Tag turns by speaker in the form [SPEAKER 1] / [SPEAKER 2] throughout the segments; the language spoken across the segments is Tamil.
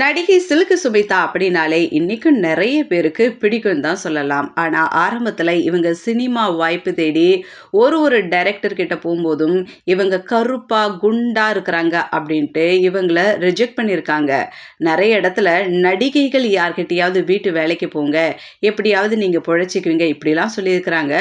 [SPEAKER 1] நடிகை சிலுக்கு சுமிதா அப்படின்னாலே இன்னைக்கும் நிறைய பேருக்கு பிடிக்கும் தான் சொல்லலாம். ஆனால் ஆரம்பத்தில் இவங்க சினிமா வாய்ப்பு தேடி ஒரு ஒரு டைரக்டர் கிட்ட போகும்போதும் இவங்க கருப்பா குண்டா இருக்கிறாங்க அப்படின்ட்டு இவங்கள ரிஜெக்ட் பண்ணியிருக்காங்க. நிறைய இடத்துல நடிகைகள் யார்கிட்டயாவது வீட்டு வேலைக்கு போங்க எப்படியாவது நீங்கள் பிழைச்சிக்குவீங்க இப்படிலாம் சொல்லியிருக்கிறாங்க.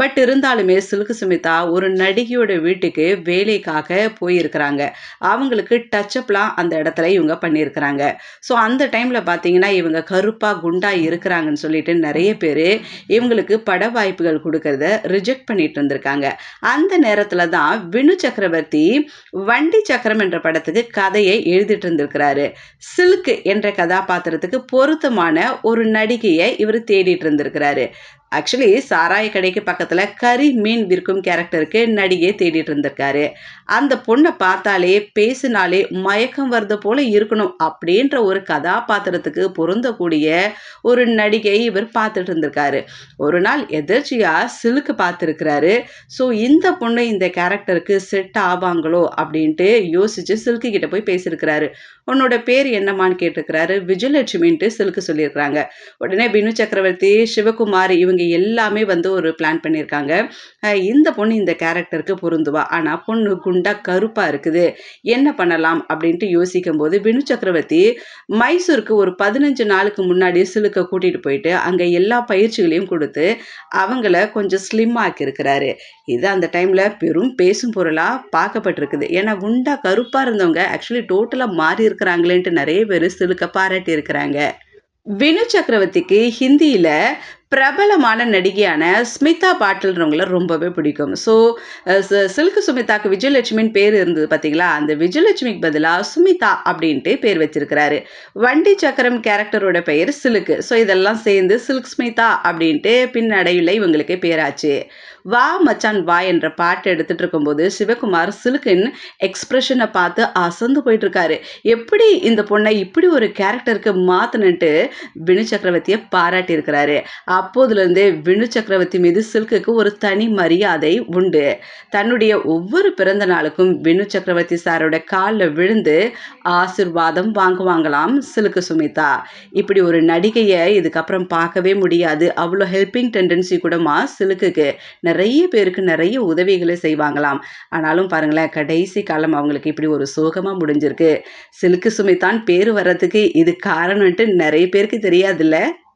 [SPEAKER 1] பட் இருந்தாலுமே சில்கு சுமிதா ஒரு நடிகையோட வீட்டுக்கு வேலைக்காக போயிருக்கிறாங்க. அவங்களுக்கு டச்சப்லாம் அந்த இடத்துல இவங்க பண்ணியிருக்கிறாங்க. ஸோ அந்த டைமில் பார்த்தீங்கன்னா இவங்க கருப்பாக குண்டாக இருக்கிறாங்கன்னு சொல்லிட்டு நிறைய பேர் இவங்களுக்கு பட வாய்ப்புகள் கொடுக்கறத ரிஜெக்ட் பண்ணிட்டு இருந்திருக்காங்க. அந்த நேரத்தில் தான் வினு சக்கரவர்த்தி வண்டி சக்கரம் என்ற படத்துக்கு கதையை எழுதிட்டு இருந்திருக்கிறாரு. சில்க் என்ற கதாபாத்திரத்துக்கு பொருத்தமான ஒரு நடிகையை இவர் தேடிட்டு இருந்திருக்கிறாரு. ஆக்சுவலி சாராய கடைக்கு பக்கத்தில் கறி மீன் விற்கும் கேரக்டருக்கு நடிகை தேடிட்டு இருந்திருக்காரு. அந்த பொண்ணை பார்த்தாலே பேசினாலே மயக்கம் வருது போல இருக்கணும் அப்படின்ற ஒரு கதாபாத்திரத்துக்கு பொருந்தக்கூடிய ஒரு நடிகை இவர் பார்த்துட்டு இருந்திருக்காரு. ஒரு நாள் எதிர்ச்சியாக சிலுக்கு பார்த்துருக்கிறாரு. ஸோ இந்த பொண்ணு இந்த கேரக்டருக்கு செட் ஆவாங்களோ அப்படின்ட்டு யோசிச்சு சில்கு கிட்ட போய் பேசியிருக்கிறாரு. உன்னோட பேர் என்னமான்னு கேட்டிருக்கிறாரு. விஜயலட்சுமின்ட்டு சிலுக்கு சொல்லியிருக்கிறாங்க. உடனே பினு சக்கரவர்த்தி சிவகுமார் இவங்க எல்லாமே வந்து ஒரு பிளான் பண்ணியிருக்காங்க இந்த பொண்ணு இந்த கேரக்டருக்கு பொருந்துவா. ஆனால் பொண்ணு குண்டா கருப்பாக இருக்குது. என்ன பண்ணலாம் அப்படின்ட்டு யோசிக்கும் போது வினு சக்கரவர்த்தி மைசூருக்கு ஒரு பதினஞ்சு நாளுக்கு முன்னாடி சிலுக்க கூட்டிகிட்டு போயிட்டு அங்கே எல்லா பயிற்சிகளையும் கொடுத்து அவங்கள கொஞ்சம் ஸ்லிம் ஆக்கியிருக்கிறாரு. இது அந்த டைமில் பெரும் பேசும் பொருளாக பார்க்கப்பட்டிருக்குது. ஏன்னா குண்டா கருப்பாக இருந்தவங்க ஆக்சுவலி டோட்டலாக மாறி இருக்கிறாங்களேன்ட்டு நிறைய பேர் சிலுக்க பாராட்டி இருக்கிறாங்க வினு சக்கரவர்த்திக்கு ஹிந்தியில் பிரபலமான நடிகையான ஸ்மிதா பாட்டில்ன்றவங்கள ரொம்பவே பிடிக்கும். ஸோ சில்கு சுமிதாக்கு விஜயலட்சுமின்னு பேர் இருந்தது பார்த்தீங்களா அந்த விஜயலட்சுமிக்கு பதிலாக சுமிதா அப்படின்ட்டு பேர் வச்சிருக்கிறாரு. வண்டி சக்கரம் கேரக்டரோட பெயர் சிலுக்கு. ஸோ இதெல்லாம் சேர்ந்து சில்க் ஸ்மிதா அப்படின்ட்டு பின்னடையில் இவங்களுக்கு பேராச்சு. வா மச்சான் வா என்ற பாட்டு எடுத்துட்டு இருக்கும்போது சிவகுமார் சிலுக்கின் எக்ஸ்பிரஷனை பார்த்து அசந்து போயிட்டு இருக்காரு எப்படி இந்த பொண்ணை இப்படி ஒரு கேரக்டருக்கு மாத்தினுட்டு வினு சக்கரவர்த்தியை பாராட்டியிருக்கிறாரு. அப்போதுலேருந்தே வினு சக்கரவர்த்தி மீது சில்குக்கு ஒரு தனி மரியாதை உண்டு. தன்னுடைய ஒவ்வொரு பிறந்த நாளுக்கும் வினு சக்கரவர்த்தி சாரோட காலில் விழுந்து ஆசிர்வாதம் வாங்குவாங்களாம் சிலுக்கு சுமிதா. இப்படி ஒரு நடிகையை இதுக்கப்புறம் பார்க்கவே முடியாது. அவ்வளோ ஹெல்பிங் டெண்டன்சி கூடமா சிலுக்குக்கு நிறைய பேருக்கு நிறைய உதவிகளை செய்வாங்களாம். ஆனாலும் பாருங்களேன் கடைசி காலம் அவங்களுக்கு இப்படி ஒரு சோகமாக முடிஞ்சிருக்கு. சிலுக்கு சுமிதான் பேர் வர்றதுக்கு இது காரணம்ன்ட்டு நிறைய பேருக்கு தெரியாதுல்ல?